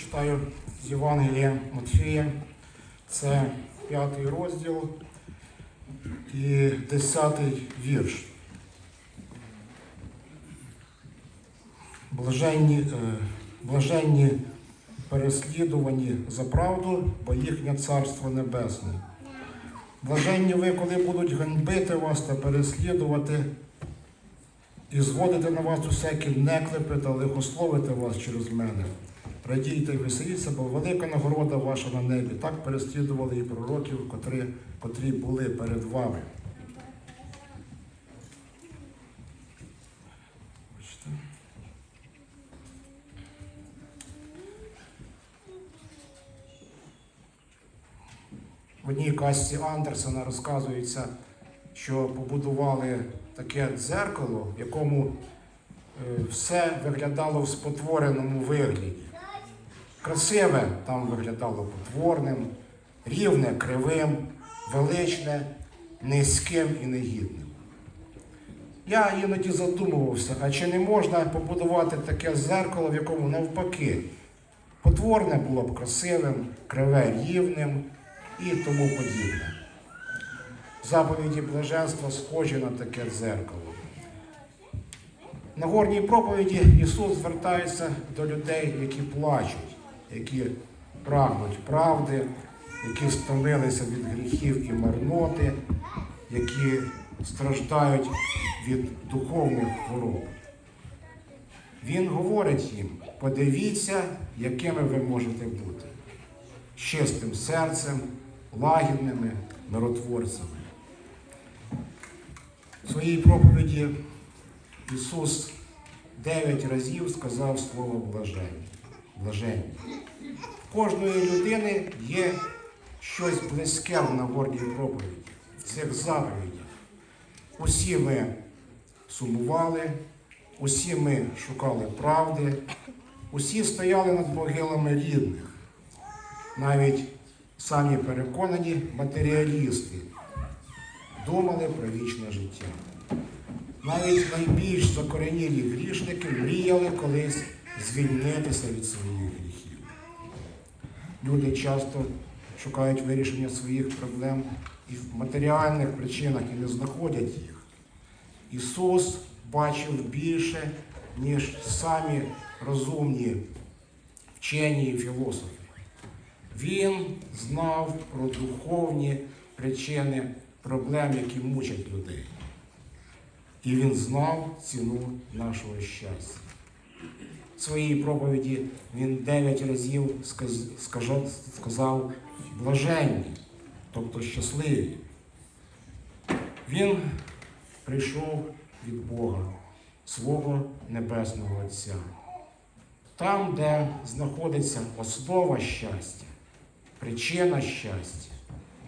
Читаю з Євангелія Матфія. Це п'ятий розділ і десятий вірш. Блаженні, е, блаженні переслідувані за правду, бо їхнє царство небесне. Блаженні ви, коли будуть ганьбити вас та переслідувати і зводити на вас усякі неклепи та лихословити вас через мене. Радійте і веселіться, бо велика нагорода ваша на небі. Так переслідували і пророків, котрі, котрі були перед вами. В одній казці Андерсена розказується, що побудували таке дзеркало, в якому е, все виглядало в спотвореному вигляді. Красиве там виглядало потворним, рівне, кривим, величне, низьким і негідним. Я іноді задумувався, а чи не можна побудувати таке зеркало, в якому навпаки потворне було б красивим, криве рівним і тому подібне. Заповіді блаженства схожі на таке дзеркало. На горній проповіді Ісус звертається до людей, які плачуть, які прагнуть правди, які стомилися від гріхів і марноти, які страждають від духовних хвороб. Він говорить їм: подивіться, якими ви можете бути чистим серцем, лагідними миротворцями. В своїй проповіді Ісус дев'ять разів сказав слово блажень. Блажень. В кожної людини є щось близьке в Нагорній проповіді, в цих заповідях. Усі ми сумували, усі ми шукали правди, усі стояли над могилами рідних. Навіть самі переконані матеріалісти думали про вічне життя. Навіть найбільш закоренілі грішники мріяли колись звільнитися від своїх гріхів. Люди часто шукають вирішення своїх проблем і в матеріальних причинах і не знаходять їх. Ісус бачив більше, ніж самі розумні вчені і філософи. Він знав про духовні причини проблем, які мучать людей. І він знав ціну нашого щастя. Своїй проповіді він дев'ять разів сказав блаженні, тобто щасливі. Він прийшов від Бога, свого Небесного Отця. Там, де знаходиться основа щастя, причина щастя,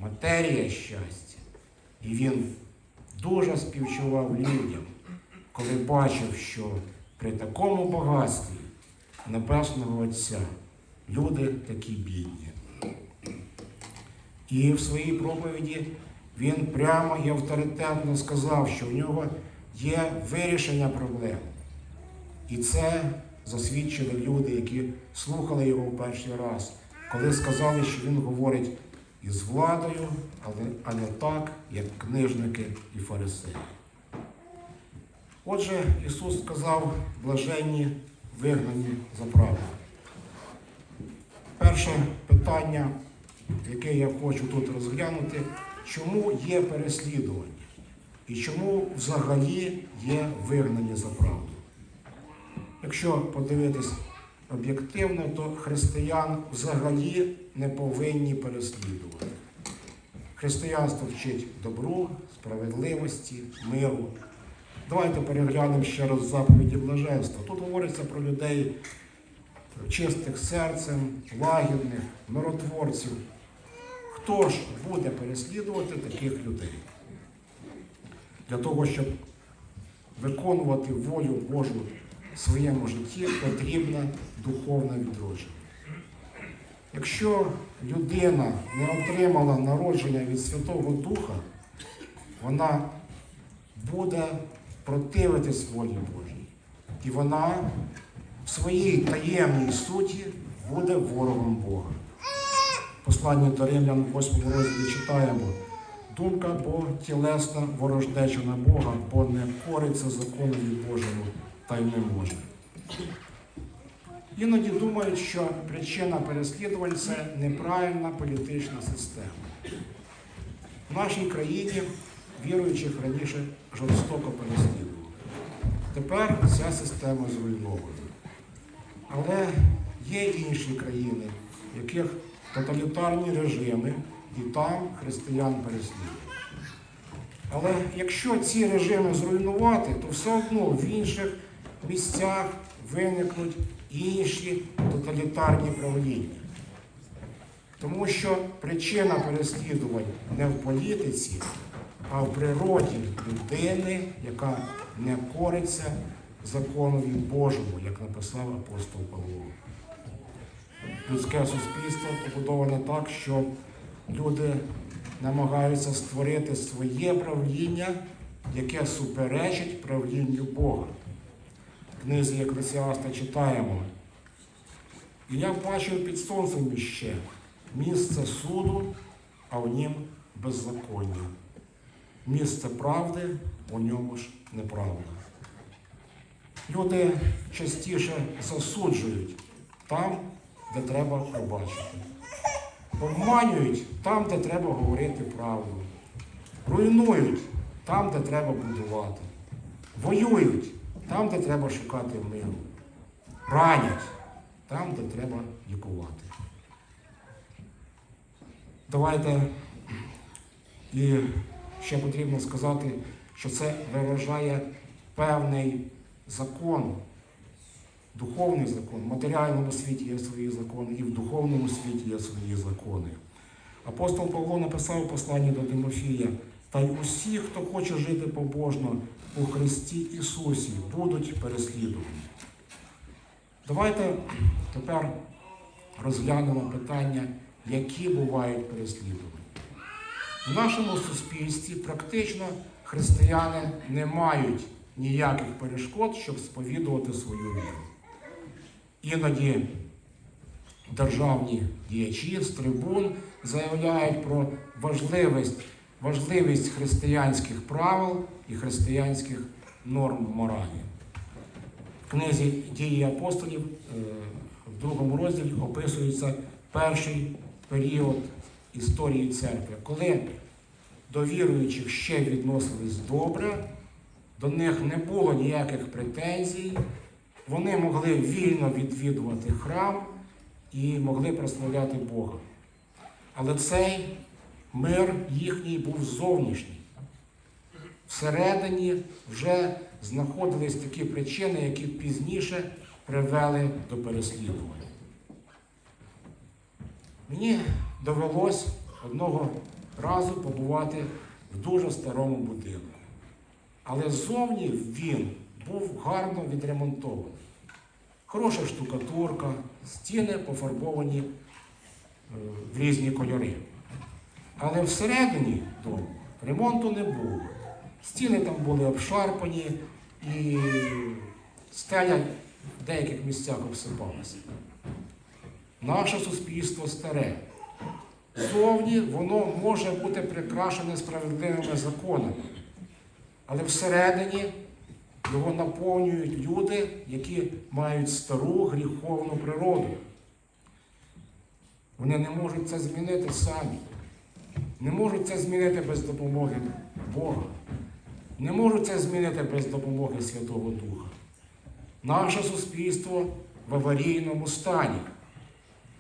матерія щастя. І він дуже співчував людям, коли бачив, що при такому багатстві Небесного Отця люди такі бідні. І в своїй проповіді він прямо і авторитетно сказав, що в нього є вирішення проблем. І це засвідчили люди, які слухали його в перший раз, коли сказали, що він говорить із владою, але, а не так, як книжники і фарисеї. Отже, Ісус сказав блаженні вигнані за правду. Перше питання, яке я хочу тут розглянути, чому є переслідування і чому взагалі є вигнані за правду. Якщо подивитись об'єктивно, то християн взагалі не повинні переслідувати. Християнство вчить добру, справедливості, миру. Давайте переглянемо ще раз заповіді блаженства. Тут говориться про людей чистих серцем, лагідних, миротворців. Хто ж буде переслідувати таких людей? Для того, щоб виконувати волю Божу в своєму житті, потрібне духовне відродження. Якщо людина не отримала народження від Святого Духа, вона буде противитись волі Божій. І вона в своїй таємній суті буде ворогом Бога. Послання до Римлян в 8 розділі читаємо. Думка бо тілесна ворождеча на Бога, бо не кориться законові Божому та й не може. Іноді думають, що причина переслідувань це неправильна політична система. В нашій країні віруючих раніше жорстоко переслідували. Тепер ця система зруйнована. Але є інші країни, в яких тоталітарні режими, і там християн переслідують. Але якщо ці режими зруйнувати, то все одно в інших місцях виникнуть інші тоталітарні правління. Тому що причина переслідувань не в політиці, а в природі людини, яка не кориться законові Божому, як написав апостол Павло. Людське суспільство побудоване так, що люди намагаються створити своє правління, яке суперечить правлінню Бога. В книзі Еклесіаста читаємо. І я бачив під сонцем іще місце суду, а в нім беззаконня. Місце правди, у ньому ж неправда. Люди частіше засуджують там, де треба пробачити. Обманюють там, де треба говорити правду. Руйнують там, де треба будувати. Воюють там, де треба шукати миру. Ранять там, де треба лікувати. Давайте і ще потрібно сказати, що це виражає певний закон, духовний закон. В матеріальному світі є свої закони, і в духовному світі є свої закони. Апостол Павло написав у посланні до Тимофія, та й усі, хто хоче жити побожно у Христі Ісусі, будуть переслідувані. Давайте тепер розглянемо питання, які бувають переслідування. В нашому суспільстві практично християни не мають ніяких перешкод, щоб сповідувати свою віру. Іноді державні діячі з трибун заявляють про важливість, важливість християнських правил і християнських норм моралі. В книзі дії апостолів е, в другому розділі описується перший період історії церкви, коли до віруючих ще відносились добре, до них не було ніяких претензій, вони могли вільно відвідувати храм і могли прославляти Бога. Але цей мир їхній був зовнішній. Всередині вже знаходились такі причини, які пізніше привели до переслідування. Мені довелось одного разу побувати в дуже старому будинку. Але ззовні він був гарно відремонтований. Хороша штукатурка, стіни пофарбовані е, в різні кольори. Але всередині дому ремонту не було. Стіни там були обшарпані і стеля в деяких місцях обсипалася. Наше суспільство старе. Зовні воно може бути прикрашене справедливими законами, але всередині його наповнюють люди, які мають стару гріховну природу. Вони не можуть це змінити самі, не можуть це змінити без допомоги Бога, не можуть це змінити без допомоги Святого Духа. Наше суспільство в аварійному стані.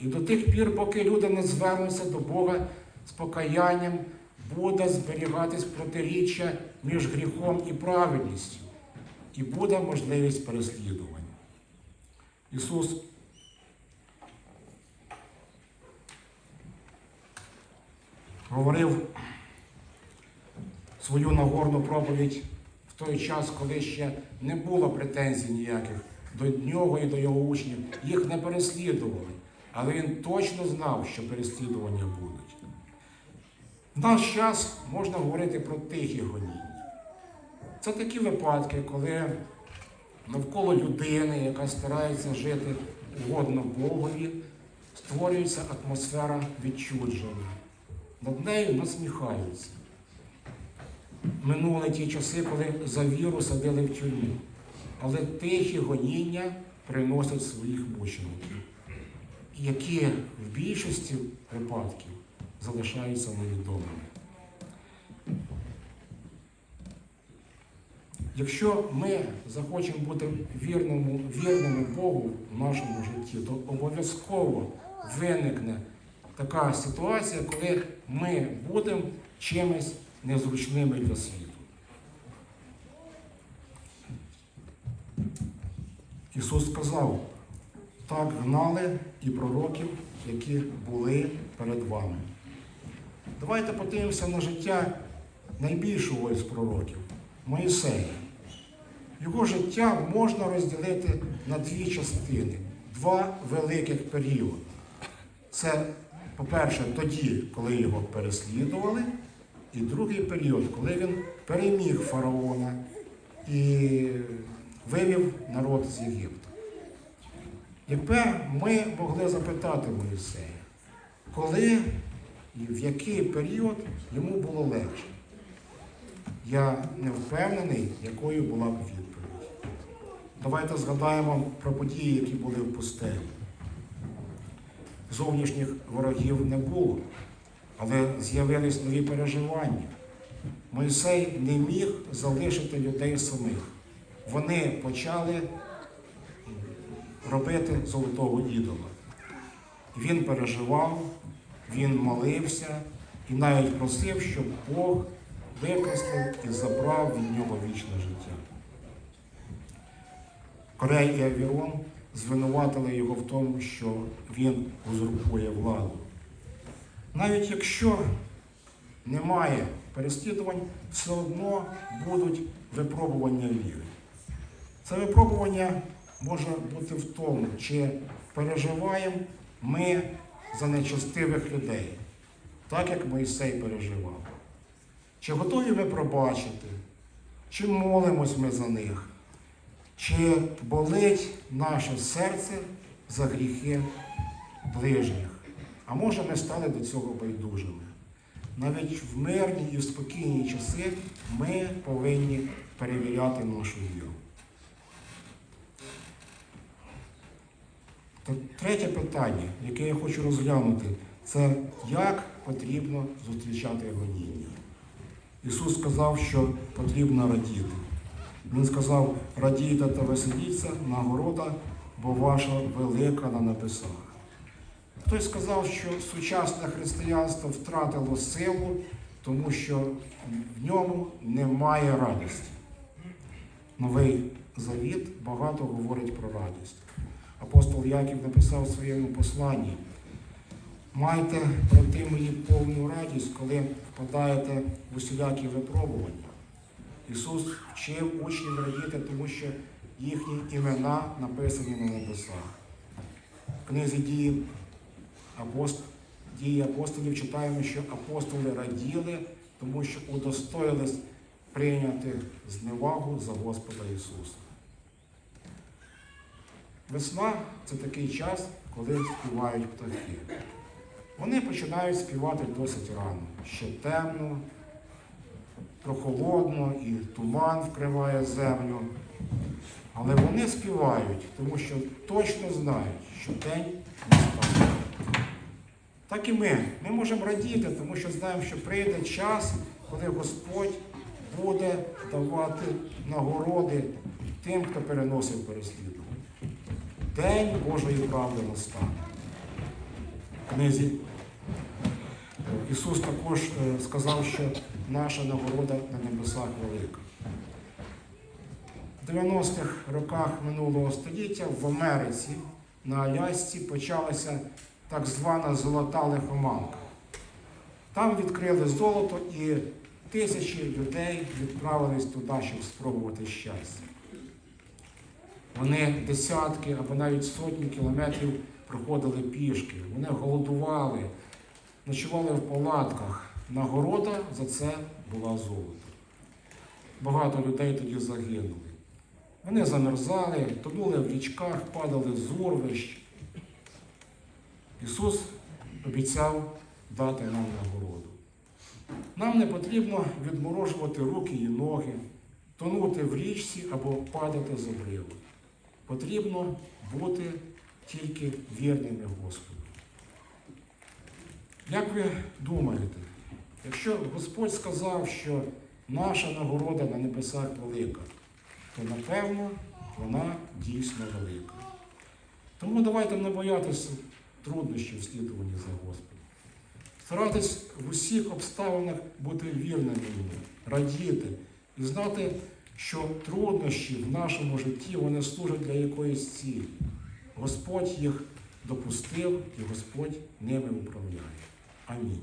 І до тих пір, поки люди не звернуться до Бога з покаянням, буде зберігатись протиріччя між гріхом і праведністю, і буде можливість переслідування. Ісус говорив свою нагорну проповідь в той час, коли ще не було претензій ніяких до нього і до його учнів. Їх не переслідували. Але він точно знав, що переслідування будуть. В наш час можна говорити про тихі гоніння. Це такі випадки, коли навколо людини, яка старається жити угодно Богові, створюється атмосфера відчудження. Над нею насміхаються. Минули ті часи, коли за віру садили в тюрмі. Але тихі гоніння приносять своїх мучеників, які в більшості випадків залишаються невідомими. Якщо ми захочемо бути вірному, вірними Богу в нашому житті, то обов'язково виникне така ситуація, коли ми будемо чимось незручними для світу. Ісус сказав, так гнали і пророків, які були перед вами. Давайте подивимося на життя найбільшого із пророків Моїсея. Його життя можна розділити на дві частини, два великих періоди. Це, по-перше, тоді, коли його переслідували, і другий період, коли він переміг фараона і вивів народ з Єгипту. Якби ми могли запитати Моїсея, коли і в який період йому було легше, я не впевнений, якою була б відповідь. Давайте згадаємо про події, які були в пустелі. Зовнішніх ворогів не було, але з'явились нові переживання. Мойсей не міг залишити людей самих. Вони почали робити золотого ідола. Він переживав, він молився і навіть просив, щоб Бог викреслив і забрав від нього вічне життя. Корей і Авірон звинуватили його в тому, що він узурпує владу. Навіть якщо немає переслідувань, все одно будуть випробування віри. Це випробування може бути в тому, чи переживаємо ми за нечестивих людей, так як Моїсей переживав. Чи готові ми пробачити, чи молимось ми за них, чи болить наше серце за гріхи ближніх. А може ми стали до цього байдужими. Навіть в мирні і в спокійні часи ми повинні перевіряти нашу віру. Третє питання, яке я хочу розглянути, це як потрібно зустрічати гоніння. Ісус сказав, що потрібно радіти. Він сказав, радійте та веселіться, нагорода, бо ваша велика на небесах. Хтось сказав, що сучасне християнство втратило силу, тому що в ньому немає радості. Новий завіт багато говорить про радість. Апостол Яків написав в своєму посланні, майте брати мої повну радість, коли впадаєте в усілякі випробування. Ісус вчив учнів радіти, тому що їхні імена написані на небесах. В книзі дії, апост... дії апостолів читаємо, що апостоли раділи, тому що удостоїлись прийняти зневагу за Господа Ісуса. Весна це такий час, коли співають птахи. Вони починають співати досить рано. Ще темно, прохолодно і туман вкриває землю. Але вони співають, тому що точно знають, що день настане. Так і ми. Ми можемо радіти, тому що знаємо, що прийде час, коли Господь буде давати нагороди тим, хто переносив переслідування. День Божої правди настане. Книзі Ісус також е, сказав, що наша нагорода на небесах велика. В 90-х роках минулого століття в Америці на Алясці почалася так звана золота лихоманка. Там відкрили золото і тисячі людей відправились туди, щоб спробувати щастя. Вони десятки або навіть сотні кілометрів проходили пішки. Вони голодували, ночували в палатках. Нагорода за це була золото. Багато людей тоді загинули. Вони замерзали, тонули в річках, падали з урвищ. Ісус обіцяв дати нам нагороду. Нам не потрібно відморожувати руки і ноги, тонути в річці або падати з обриву. Потрібно бути тільки вірними Господу. Як ви думаєте, якщо Господь сказав, що наша нагорода на небесах велика, то напевно вона дійсно велика. Тому давайте не боятися труднощів в слідуванні за Господом. Старайтесь в усіх обставинах бути вірними йому, радіти і знати, що труднощі в нашому житті вони служать для якоїсь цілі. Господь їх допустив і Господь ними управляє. Амінь.